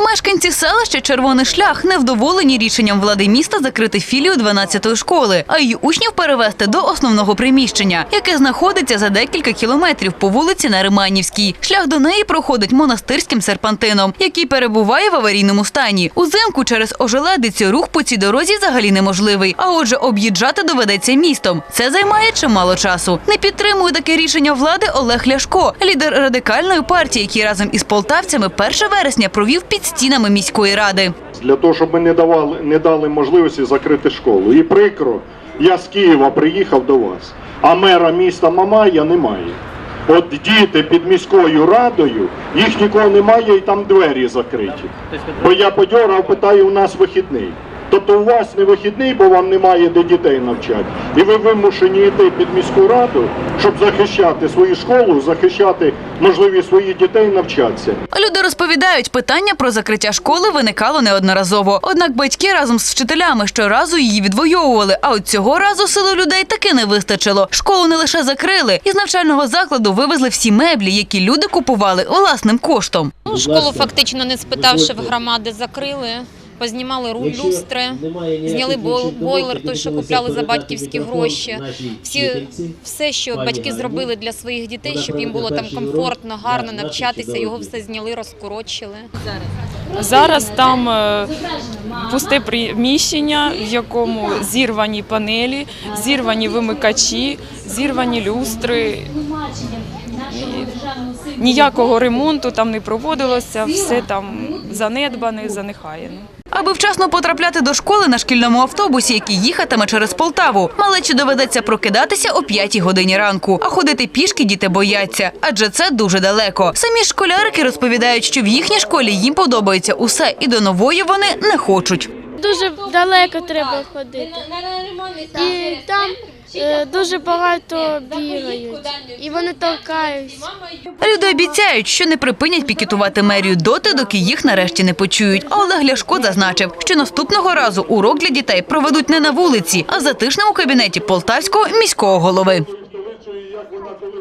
Мешканці селища Червоний шлях невдоволені рішенням влади міста закрити філію 12-ї школи, а її учнів перевести до основного приміщення, яке знаходиться за декілька кілометрів по вулиці Нариманівській. Шлях до неї проходить монастирським серпантином, який перебуває в аварійному стані. Узимку через ожеледицю рух по цій дорозі взагалі неможливий. А отже, об'їжджати доведеться містом. Це займає чимало часу. Не підтримує таке рішення влади Олег Ляшко, лідер радикальної партії, який разом із полтавцями 1 вересня провів під стінами міської ради. для того, щоб ми не давали не дали можливості закрити школу. І прикро, я з Києва приїхав до вас, а мера міста Мамая немає. От діти під міською радою, їх нікого немає і там двері закриті. Бо я подьорав, питаю, у нас вихідний. Тобто у вас не вихідний, бо вам немає де дітей навчати. І ви вимушені йти під міську раду, щоб захищати свою школу, захищати можливість своїх дітей навчатися. Люди розповідають, питання про закриття школи виникало неодноразово. Однак батьки разом з вчителями щоразу її відвоювали. А от цього разу силу людей таки не вистачило. Школу не лише закрили, із навчального закладу вивезли всі меблі, які люди купували власним коштом. Ну, школу фактично не спитавши в громади, закрили, познімали ру- люстри, зняли бойлер, той, що купляли за батьківські гроші. Всі, все, що батьки зробили для своїх дітей, щоб їм було там комфортно, гарно навчатися, його все зняли, розкорочили. Зараз там е, пусте приміщення, в якому зірвані панелі, зірвані вимикачі, зірвані люстри. Ніякого ремонту там не проводилося, все там занедбане, занехаяне. Аби вчасно потрапляти до школи на шкільному автобусі, який їхатиме через Полтаву, малечі доведеться прокидатися о 5 годині ранку. А ходити пішки діти бояться, адже це дуже далеко. Самі школярики розповідають, що в їхній школі їм подобається усе, і до нової вони не хочуть. Дуже далеко треба ходити. І там е, дуже багато бігають. І вони толкаються. Люди обіцяють, що не припинять пікетувати мерію доти, доки їх нарешті не почують. А Олег Ляшко зазначив, що наступного разу урок для дітей проведуть не на вулиці, а затишному кабінеті полтавського міського голови.